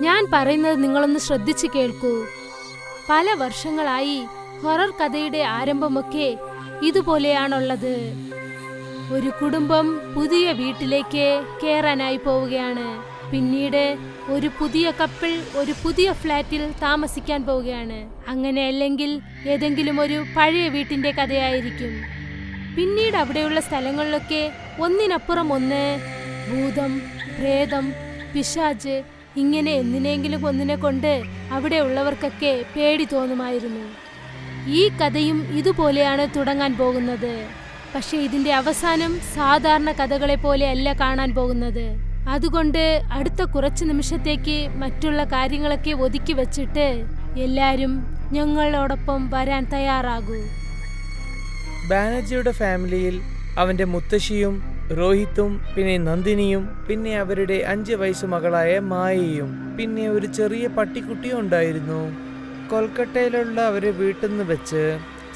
ഞാൻ പറയുന്നത് നിങ്ങളൊന്ന് ശ്രദ്ധിച്ചു കേൾക്കൂ. പല വർഷങ്ങളായി ഹൊറർ കഥയുടെ ആരംഭമൊക്കെ ഇതുപോലെയാണുള്ളത്. ഒരു കുടുംബം പുതിയ വീട്ടിലേക്ക് കയറാനായി പോവുകയാണ്. പിന്നീട് ഒരു പുതിയ കപ്പിൾ ഒരു പുതിയ ഫ്ലാറ്റിൽ താമസിക്കാൻ പോവുകയാണ്. അങ്ങനെ അല്ലെങ്കിൽ ഏതെങ്കിലും ഒരു പഴയ വീട്ടിന്റെ കഥയായിരിക്കും. പിന്നീട് അവിടെയുള്ള സ്ഥലങ്ങളിലൊക്കെ ഒന്നിനപ്പുറം ഒന്ന് ഭൂതം പ്രേതം പിശാജ് ഇങ്ങനെ എന്തിനെങ്കിലും ഒന്നിനെ കൊണ്ട് അവിടെ ഉള്ളവർക്കൊക്കെ പേടി തോന്നുമായിരുന്നു. ഈ കഥയും ഇതുപോലെയാണ് തുടങ്ങാൻ പോകുന്നത്. പക്ഷേ ഇതിന്റെ അവസാനം സാധാരണ കഥകളെ പോലെ അല്ല കാണാൻ പോകുന്നത്. അതുകൊണ്ട് അടുത്ത കുറച്ച് നിമിഷത്തേക്ക് മറ്റുള്ള കാര്യങ്ങളൊക്കെ ഒതുക്കി വച്ചിട്ട് എല്ലാരും ഞങ്ങളോടൊപ്പം വരാൻ തയ്യാറാകൂ. ബാനർജിയുടെ ഫാമിലിയിൽ അവന്റെ മുത്തശ്ശിയും രോഹിത്തും പിന്നെ നന്ദിനിയും പിന്നെ അവരുടെ അഞ്ച് വയസ്സു മകളായ മായയും പിന്നെ ഒരു ചെറിയ പട്ടിക്കുട്ടിയും ഉണ്ടായിരുന്നു. കൊൽക്കട്ടയിലുള്ള അവരെ വീട്ടിൽ നിന്ന് വെച്ച്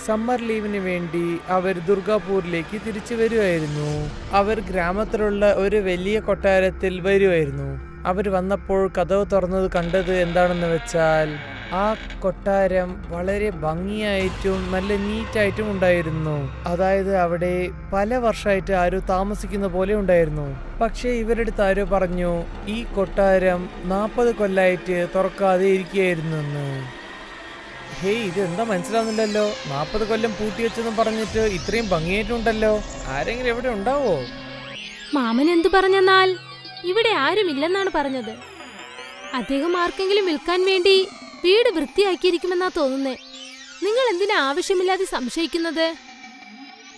സമ്മർ ലീവിന് വേണ്ടി അവർ ദുർഗാപൂരിലേക്ക് തിരിച്ചു വരുമായിരുന്നു അവർ ഗ്രാമത്തിലുള്ള ഒരു വലിയ കൊട്ടാരത്തിൽ വരുമായിരുന്നു അവർ വന്നപ്പോൾ കഥവ് തുറന്നത് കണ്ടത് എന്താണെന്ന് വെച്ചാൽ ആ കൊട്ടാരം വളരെ ഭംഗിയായിട്ടും നല്ല നീറ്റായിട്ടും ഉണ്ടായിരുന്നു. അതായത് അവിടെ പല വർഷമായിട്ട് ആരോ താമസിക്കുന്ന പോലെ ഉണ്ടായിരുന്നു. പക്ഷേ ഇവരുടെ ആരോ പറഞ്ഞു ഈ കൊട്ടാരം നാൽപ്പത് കൊല്ലായിട്ട് തുറക്കാതെ ഇരിക്കുകയായിരുന്നു ഹേയ് ഇത് എന്താ മനസ്സിലാവുന്നില്ലല്ലോ. നാൽപ്പത് കൊല്ലം പൂട്ടി വെച്ചെന്ന് പറഞ്ഞിട്ട് ഇത്രയും ഭംഗിയായിട്ടുണ്ടല്ലോ. ആരെങ്കിലും എവിടെ ഉണ്ടാവോ? മാമൻ എന്തു പറഞ്ഞെന്നാൽ ഇവിടെ ആരുമില്ലെന്നാണ് പറഞ്ഞത്. അദ്ദേഹം ആർക്കെങ്കിലും വിൽക്കാൻ വേണ്ടി വീട് വൃത്തിയാക്കിയിരിക്കുമെന്നാ തോന്നുന്നേ. നിങ്ങൾ എന്തിനാ ആവശ്യമില്ലാതെ സംശയിക്കുന്നത്?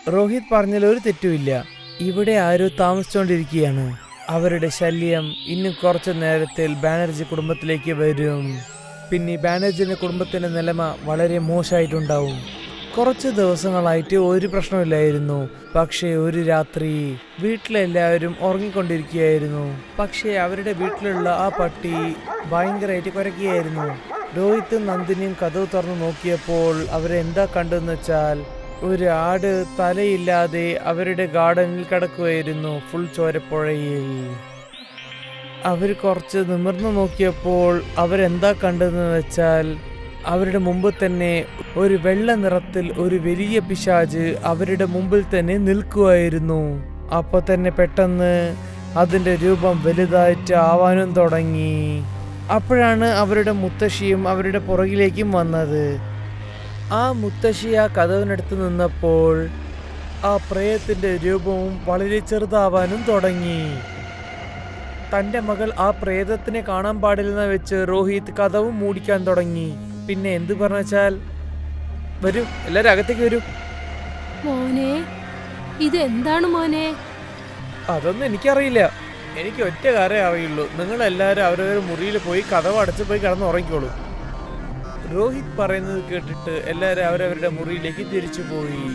രോഹിത് പറഞ്ഞതിൽ ഒരു തെറ്റുമില്ല ഇവിടെ ആരോ താമസിച്ചുകൊണ്ടിരിക്കുകയാണ് അവരുടെ ശല്യം ഇന്നും കുറച്ചു നേരത്തിൽ ബാനർജി കുടുംബത്തിലേക്ക് വരും. പിന്നെ ബാനർജിന്റെ കുടുംബത്തിന്റെ നിലമ വളരെ മോശമായിട്ടുണ്ടാവും. കുറച്ച് ദിവസങ്ങളായിട്ട് ഒരു പ്രശ്നമില്ലായിരുന്നു. പക്ഷേ ഒരു രാത്രി വീട്ടിലെല്ലാവരും ഉറങ്ങിക്കൊണ്ടിരിക്കുകയായിരുന്നു. പക്ഷേ അവരുടെ വീട്ടിലുള്ള ആ പട്ടി ഭയങ്കരമായിട്ട് കുരയ്ക്കുകയായിരുന്നു. രോഹിത്തും നന്ദിനിയും കഥവ് തുറന്നു നോക്കിയപ്പോൾ അവരെന്താ കണ്ടെന്ന് വെച്ചാൽ ഒരു ആട് തലയില്ലാതെ അവരുടെ ഗാർഡനിൽ കിടക്കുകയായിരുന്നു ഫുൾ ചോരപ്പുഴയിൽ. അവർ കുറച്ച് നിമിർന്നു നോക്കിയപ്പോൾ അവരെന്താ കണ്ടെന്ന് വെച്ചാൽ അവരുടെ മുമ്പ് തന്നെ ഒരു വെള്ള നിറത്തിൽ ഒരു വലിയ പിശാജ് അവരുടെ മുമ്പിൽ തന്നെ നിൽക്കുമായിരുന്നു അപ്പൊ തന്നെ പെട്ടെന്ന് അതിന്റെ രൂപം വലുതായിട്ട് ആവാനും തുടങ്ങി. അപ്പോഴാണ് അവരുടെ മുത്തശ്ശിയും അവരുടെ പുറകിലേക്കും വന്നത്. ആ മുത്തശ്ശി ആ കഥവിനടുത്ത് നിന്നപ്പോൾ ആ പ്രേയത്തിന്റെ രൂപവും വളരെ ചെറുതാവാനും തുടങ്ങി. തന്റെ മകൾ ആ പ്രേതത്തിനെ കാണാൻ പാടില്ലെന്ന് വെച്ച് രോഹിത് കഥവും മൂടിക്കാൻ തുടങ്ങി. പിന്നെ എന്ത് പറഞ്ഞാൽ വരൂ എല്ലാരും അകത്തേക്ക് വരൂ. മോനെ ഇത് എന്താണ് മോനെ? അതൊന്നും എനിക്കറിയില്ല. എനിക്ക് ഒറ്റ കാര്യം അറിയുള്ളൂ. നിങ്ങളെല്ലാവരും അവരവരുടെ മുറിയിൽ പോയി കഥവ് അടച്ച് പോയി കിടന്ന് ഉറങ്ങിക്കോളൂ. രോഹിത് പറയുന്നത് കേട്ടിട്ട് എല്ലാവരും അവരവരുടെ മുറിയിലേക്ക് തിരിച്ചു പോയി.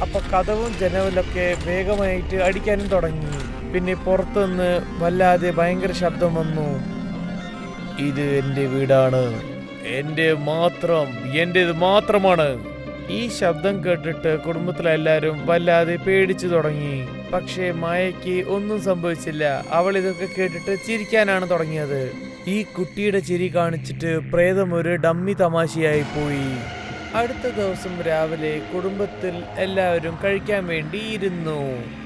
അപ്പൊ കഥവും ജനവിലൊക്കെ വേഗമായിട്ട് അടിക്കാനും തുടങ്ങി. പിന്നെ പുറത്തുനിന്ന് വല്ലാതെ ഭയങ്കര ശബ്ദം വന്നു. ഇത് എന്റെ വീടാണ്. എന്റെ മാത്രം എന്റേത് മാത്രമാണ്. ഈ ശബ്ദം കേട്ടിട്ട് കുടുംബത്തിലെല്ലാരും വല്ലാതെ പേടിച്ചു തുടങ്ങി. പക്ഷേ മായയ്ക്ക് ഒന്നും സംഭവിച്ചില്ല. അവൾ ഇതൊക്കെ കേട്ടിട്ട് ചിരിക്കാനാണ് തുടങ്ങിയത്. ഈ കുട്ടിയുടെ ചിരി കാണിച്ചിട്ട് പ്രേതം ഒരു ഡമ്മി തമാശയായി പോയി. അടുത്ത ദിവസം രാവിലെ കുടുംബത്തിൽ എല്ലാവരും കഴിക്കാൻ വേണ്ടി ഇരുന്നു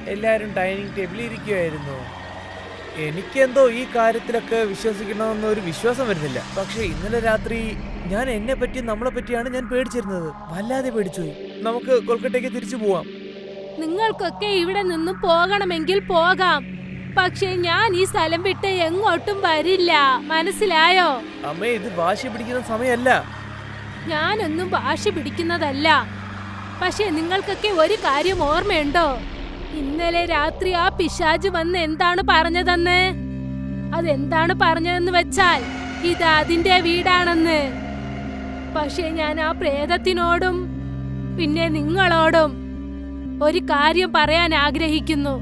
എല്ലാവരും ഡൈനിങ് ടേബിളിൽ ഇരിക്കുമായിരുന്നു എനിക്കെന്തോ ഈ കാര്യത്തിലൊക്കെ വിശ്വസിക്കണമെന്ന് ഒരു വിശ്വാസം വരുന്നില്ല. പക്ഷെ ഇന്നലെ രാത്രി ഞാൻ എന്നെ പറ്റി നമ്മളെ പറ്റിയാണ് ഞാൻ പേടിച്ചിരുന്നത്. വല്ലാതെ പേടിച്ചുപോയി നമുക്ക് കൊൽക്കട്ടയ്ക്ക് തിരിച്ചു പോവാം. നിങ്ങൾക്കൊക്കെ ഇവിടെ നിന്നും പോകണമെങ്കിൽ പോകാം. പക്ഷേ ഞാൻ ഈ സ്ഥലം വിട്ട് എങ്ങോട്ടും വരില്ല. മനസ്സിലായോ? അമ്മേ ഇത് വാശി പിടിക്കുന്ന സമയമല്ല. ഞാനൊന്നും വാശി പിടിക്കുന്നതല്ല. പക്ഷെ നിങ്ങൾക്കൊക്കെ ഒരു കാര്യം ഓർമ്മയുണ്ടോ? ഇന്നലെ രാത്രി ആ പിശാജ് വന്ന് എന്താണ് പറഞ്ഞതെന്ന്? അതെന്താണ് പറഞ്ഞതെന്ന് വെച്ചാൽ ഇത് അതിന്റെ വീടാണെന്ന്. പക്ഷേ ഞാൻ ആ പ്രേതത്തിനോടും പിന്നെ നിങ്ങളോടും ഒരു കാര്യം പറയാൻ ആഗ്രഹിക്കുന്നു.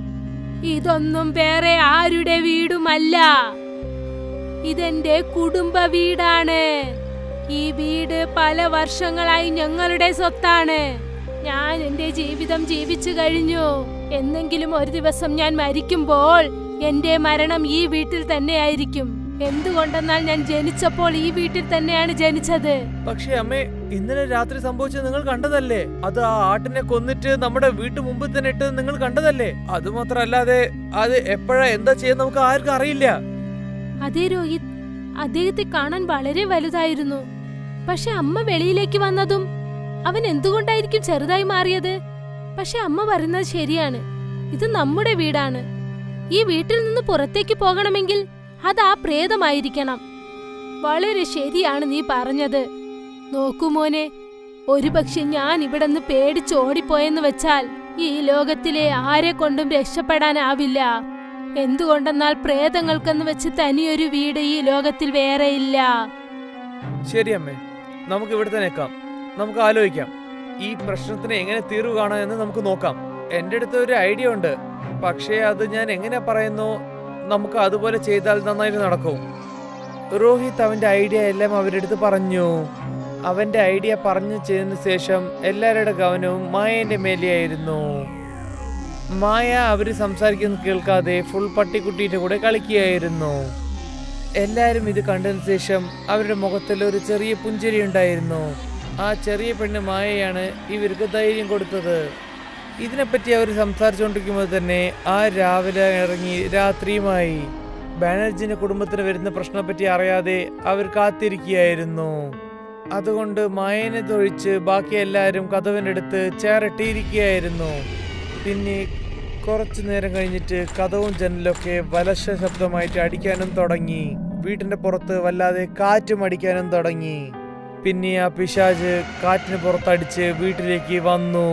ഇതൊന്നും വേറെ ആരുടെ വീടുമല്ല. ഇതെന്റെ കുടുംബ വീടാണ്. ഈ വീട് പല വർഷങ്ങളായി ഞങ്ങളുടെ സ്വത്താണ്. ഞാൻ എന്റെ ജീവിതം ജീവിച്ചു കഴിഞ്ഞു. എന്നെങ്കിലും ഒരു ദിവസം ഞാൻ മരിക്കുമ്പോൾ എന്റെ മരണം ഈ വീട്ടിൽ തന്നെയായിരിക്കും. എന്തുകൊണ്ടെന്നാൽ ഞാൻ ജനിച്ചപ്പോൾ ഈ വീട്ടിൽ തന്നെയാണ് ജനിച്ചത്. പക്ഷേ അമ്മേ ഇന്നലെ രാത്രി സംഭവിച്ചത് നിങ്ങൾ കണ്ടതല്ലേ? അത് ആ ആട്ടിനെ കൊന്നിട്ട് നമ്മുടെ വീട്ടു മുമ്പിൽ തന്നെ ഇട്ടത് നിങ്ങൾ കണ്ടതല്ലേ? അത് മാത്രമല്ലാതെ അത് എപ്പോഴാ എന്താ ചെയ്യുന്ന നമുക്ക് ആർക്കും അറിയില്ല. അതേ രോഹിത് അദ്ദേഹത്തെ കാണാൻ വളരെ വലുതായിരുന്നു. പക്ഷെ അമ്മ വെളിയിലേക്ക് വന്നതും അവൻ എന്തുകൊണ്ടായിരിക്കും ചെറുതായി മാറിയത്? പക്ഷെ അമ്മ പറയുന്നത് ശരിയാണ്. ഇത് നമ്മുടെ വീടാണ്. ഈ വീട്ടിൽ നിന്ന് പുറത്തേക്ക് പോകണമെങ്കിൽ അത് ആ പ്രേതമായിരിക്കണം. വളരെ ശരിയാണ് നീ പറഞ്ഞത്. നോക്കൂ മോനെ ഒരുപക്ഷെ ഞാൻ ഇവിടെ നിന്ന് പേടിച്ച് ഓടിപ്പോയെന്ന് വെച്ചാൽ ഈ ലോകത്തിലെ ആരെ കൊണ്ടും രക്ഷപ്പെടാനാവില്ല. എന്തുകൊണ്ടെന്നാൽ പ്രേതങ്ങൾക്കെന്ന് വെച്ച് തനിയൊരു വീട് ഈ ലോകത്തിൽ വേറെയില്ല ശരി അമ്മേ നമുക്ക് ഇവിടെ തന്നെ നമുക്ക് ആലോചിക്കാം. ഈ പ്രശ്നത്തിന് എങ്ങനെ തീർവ് കാണാം എന്ന് നമുക്ക് നോക്കാം. എന്റെ അടുത്ത് ഒരു ഐഡിയ ഉണ്ട്. പക്ഷേ അത് ഞാൻ എങ്ങനെ പറയുന്നു? നമുക്ക് അതുപോലെ ചെയ്താൽ നന്നായിട്ട് നടക്കും. രോഹിത് അവന്റെ ഐഡിയ എല്ലാം അവരുടെ അടുത്ത് പറഞ്ഞു. അവന്റെ ഐഡിയ പറഞ്ഞു ചെയ്തതിന് ശേഷം എല്ലാവരുടെ ഗവനവും മായേന്റെ മേലെയായിരുന്നു. മായ അവർ സംസാരിക്കുന്നത് കേൾക്കാതെ ഫുൾ പട്ടിക്കുട്ടീന്റെ കൂടെ കളിക്കുകയായിരുന്നു. എല്ലാവരും ഇത് കണ്ടതിന് ശേഷം അവരുടെ മുഖത്തിൽ ഒരു ചെറിയ പുഞ്ചിരി ഉണ്ടായിരുന്നു. ആ ചെറിയ പെണ്ണ് മായയാണ് ഇവർക്ക് ധൈര്യം കൊടുത്തത്. ഇതിനെപ്പറ്റി അവർ സംസാരിച്ചുകൊണ്ടിരിക്കുമ്പോൾ തന്നെ ആ രാവിലെ ഇറങ്ങി രാത്രിയുമായി ബാനർജിന്റെ കുടുംബത്തിന് വരുന്ന പ്രശ്നത്തെപ്പറ്റി അറിയാതെ അവർ കാത്തിരിക്കുകയായിരുന്നു. അതുകൊണ്ട് മായനെ തൊഴിച്ച് ബാക്കി എല്ലാവരും കഥവിനടുത്ത് ചേരട്ടിയിരിക്കുകയായിരുന്നു. പിന്നെ കുറച്ചു നേരം കഴിഞ്ഞിട്ട് കഥവും ജനലൊക്കെ വലശ ശബ്ദമായിട്ട് അടിക്കാനും തുടങ്ങി. വീട്ടിന്റെ പുറത്ത് വല്ലാതെ കാറ്റും അടിക്കാനും തുടങ്ങി. പിന്നെ ആ പിശാജ് കാറ്റിന് പുറത്തടിച്ച് വീട്ടിലേക്ക് വന്നു.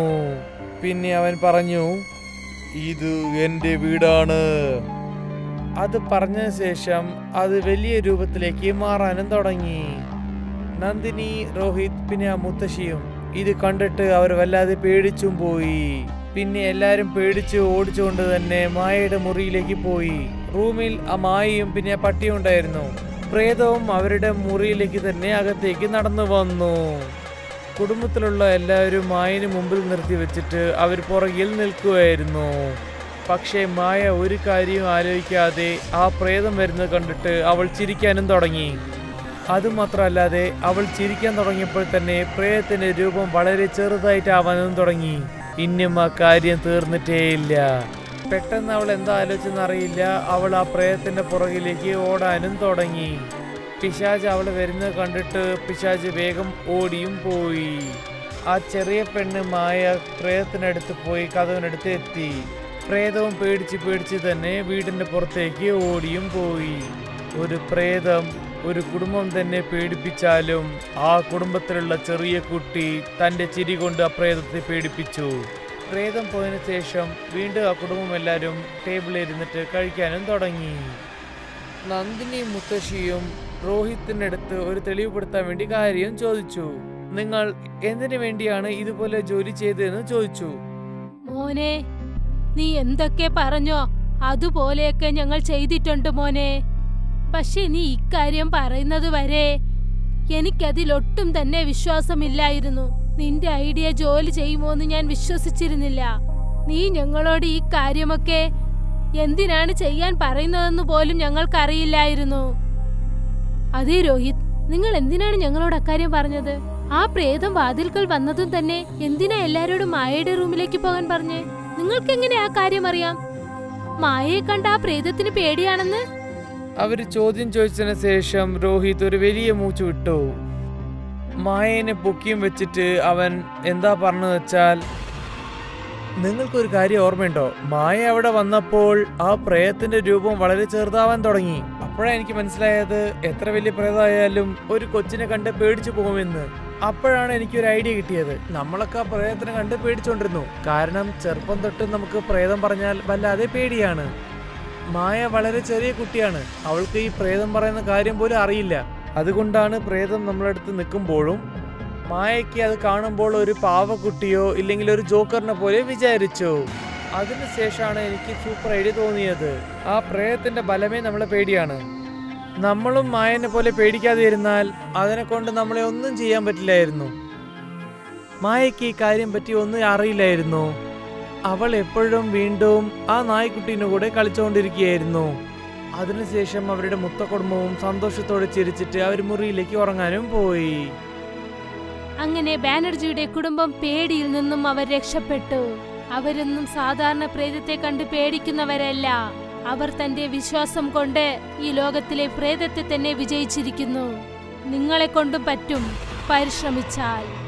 പിന്നെ അവൻ പറഞ്ഞു ഇത് എന്റെ വീടാണ്. അത് പറഞ്ഞതിന് ശേഷം അത് വലിയ രൂപത്തിലേക്ക് മാറാനും തുടങ്ങി. നന്ദിനി രോഹിത് പിന്നെ ആ മുത്തശ്ശിയും ഇത് കണ്ടിട്ട് അവർ വല്ലാതെ പേടിച്ചും പോയി. പിന്നെ എല്ലാരും പേടിച്ച് ഓടിച്ചുകൊണ്ട് തന്നെ മായയുടെ മുറിയിലേക്ക് പോയി. റൂമിൽ ആ മായയും പിന്നെ പട്ടിയും ഉണ്ടായിരുന്നു. പ്രേതവും അവരുടെ മുറിയിലേക്ക് തന്നെ അകത്തേക്ക് നടന്നു വന്നു. കുടുംബത്തിലുള്ള എല്ലാവരും മായന് മുമ്പിൽ നിർത്തി വെച്ചിട്ട് അവർ പുറകിൽ നിൽക്കുകയായിരുന്നു പക്ഷേ മായ ഒരു കാര്യവും ആലോചിക്കാതെ ആ പ്രേതം വരുന്നത് കണ്ടിട്ട് അവൾ ചിരിക്കാനും തുടങ്ങി. അതുമാത്രമല്ലാതെ അവൾ ചിരിക്കാൻ തുടങ്ങിയപ്പോൾ തന്നെ പ്രേതത്തിന്റെ രൂപം വളരെ ചെറുതായിട്ടാവാനും തുടങ്ങി. ഇന്നും ആ കാര്യം തീർന്നിട്ടേയില്ല. പെട്ടെന്ന് അവൾ എന്താ ആലോചിച്ചെന്ന് അറിയില്ല. അവൾ ആ പ്രേതത്തിന്റെ പുറകിലേക്ക് ഓടാനും തുടങ്ങി. പിശാജ് അവൾ വരുന്നത് കണ്ടിട്ട് പിശാജ് വേഗം ഓടിയും പോയി. ആ ചെറിയ പെണ്ണ് മായ പ്രേതത്തിനടുത്ത് പോയി കഥവിനടുത്ത് എത്തി. പ്രേതവും പേടിച്ച് പേടിച്ച് തന്നെ വീടിന്റെ പുറത്തേക്ക് ഓടിയും പോയി. ഒരു പ്രേതം ഒരു കുടുംബം തന്നെ പേടിപ്പിച്ചാലും ആ കുടുംബത്തിലുള്ള ചെറിയ കുട്ടി തന്റെ ചിരി കൊണ്ട് ആ പ്രേതത്തെ പേടിപ്പിച്ചു. പ്രേതം പോയതിനു ശേഷം വീണ്ടും ആ കുടുംബം എല്ലാവരും ടേബിളിൽ ഇരുന്നിട്ട് കഴിക്കാനും തുടങ്ങി. നന്ദിനിയും മുത്തശ്ശിയും രോഹിത്തിന്റെ അടുത്ത് ഒരു തെളിവുപെടുത്താൻ വേണ്ടി കാര്യം ചോദിച്ചു. നിങ്ങൾ എന്തിനു വേണ്ടിയാണ് ഇതുപോലെ ജോലി ചെയ്തതെന്ന് ചോദിച്ചു. മോനെ നീ എന്തൊക്കെ പറഞ്ഞോ അതുപോലെയൊക്കെ ഞങ്ങൾ ചെയ്തിട്ടുണ്ട് മോനെ. പക്ഷെ നീ ഇക്കാര്യം പറയുന്നത് വരെ എനിക്കതിലൊട്ടും തന്നെ വിശ്വാസമില്ലായിരുന്നു. നിന്റെ ഐഡിയ ജോലി ചെയ്യുമോന്ന് ഞാൻ വിശ്വസിച്ചിരുന്നില്ല. നീ ഞങ്ങളോട് ഈ കാര്യമൊക്കെ എന്തിനാണ് ചെയ്യാൻ പറയുന്നതെന്ന് പോലും ഞങ്ങൾക്കറിയില്ലായിരുന്നു. അതേ രോഹിത് നിങ്ങൾ എന്തിനാണ് ഞങ്ങളോട് അക്കാര്യം പറഞ്ഞത്? ആ പ്രേതം വാതിൽക്കൽ വന്നതും തന്നെ എന്തിനാ എല്ലാരോടും മായയുടെ റൂമിലേക്ക് പോകാൻ പറഞ്ഞേ? നിങ്ങൾക്ക് എങ്ങനെ ആ കാര്യം അറിയാം? മായയെ കണ്ട ആ പ്രേതത്തിന് പേടിയാണെന്ന്? അവർ ചോദ്യം ചോദിച്ചതിന് ശേഷം രോഹിത് ഒരു വലിയ മൂച്ച് വിട്ടു. മായേനെ പൊക്കിയും വെച്ചിട്ട് അവൻ എന്താ പറഞ്ഞു വെച്ചാൽ നിങ്ങൾക്കൊരു കാര്യം ഓർമ്മയുണ്ടോ? മായ അവിടെ വന്നപ്പോൾ ആ പ്രേതത്തിന്റെ രൂപം വളരെ ചെറുതാവാൻ തുടങ്ങി. അപ്പോഴാണ് എനിക്ക് മനസ്സിലായത് എത്ര വലിയ പ്രേതമായാലും ഒരു കൊച്ചിനെ കണ്ട് പേടിച്ചു പോകുമെന്ന്. അപ്പോഴാണ് എനിക്ക് ഒരു ഐഡിയ കിട്ടിയത്. നമ്മളൊക്കെ ആ പ്രേതത്തിനെ കണ്ട് പേടിച്ചുകൊണ്ടിരുന്നു കാരണം ചെറുപ്പം തൊട്ട് നമുക്ക് പ്രേതം പറഞ്ഞാൽ വല്ലാതെ പേടിയാണ്. മായ വളരെ ചെറിയ കുട്ടിയാണ്. അവൾക്ക് ഈ പ്രേതം പറയുന്ന കാര്യം പോലും അറിയില്ല. അതുകൊണ്ടാണ് പ്രേതം നമ്മളടുത്ത് നിൽക്കുമ്പോഴും മായയ്ക്ക് അത് കാണുമ്പോൾ ഒരു പാവക്കുട്ടിയോ ഇല്ലെങ്കിൽ ഒരു ജോക്കറിനെ പോലെ വിചാരിച്ചു. അതിനുശേഷമാണ് എനിക്ക് സൂപ്പർ ഐഡിയ തോന്നിയത്. ആ പ്രേതത്തിന്റെ ബലമേ നമ്മളെ പേടിയാണ്. നമ്മളും മായനെ പോലെ പേടിക്കാതെ ഇരുന്നാൽ അതിനെ കൊണ്ട് നമ്മളെ ഒന്നും ചെയ്യാൻ പറ്റില്ലായിരുന്നു. മായയ്ക്ക് ഈ കാര്യം പറ്റി ഒന്നും അറിയില്ലായിരുന്നു. അവൾ എപ്പോഴും വീണ്ടും ആ നായ്ക്കുട്ടീന്റെ കൂടെ കളിച്ചുകൊണ്ടിരിക്കുകയായിരുന്നു. അതിനുശേഷം അവരുടെ മുത്ത കുടുംബവും സന്തോഷത്തോടെ ചിരിച്ചിട്ട് അവർ മുറിയിലേക്ക് ഉറങ്ങാനും പോയി. അങ്ങനെ ബാനർജിയുടെ കുടുംബം പേടിയിൽ നിന്നും അവർ രക്ഷപ്പെട്ടു. അവരൊന്നും സാധാരണ പ്രേതത്തെ കണ്ട് പേടിക്കുന്നവരല്ല. അവർ തന്റെ വിശ്വാസം കൊണ്ട് ഈ ലോകത്തിലെ പ്രേതത്തെ തന്നെ വിജയിച്ചിരിക്കുന്നു. നിങ്ങളെ കൊണ്ടും പറ്റും. പരിശ്രമിച്ചാൽ.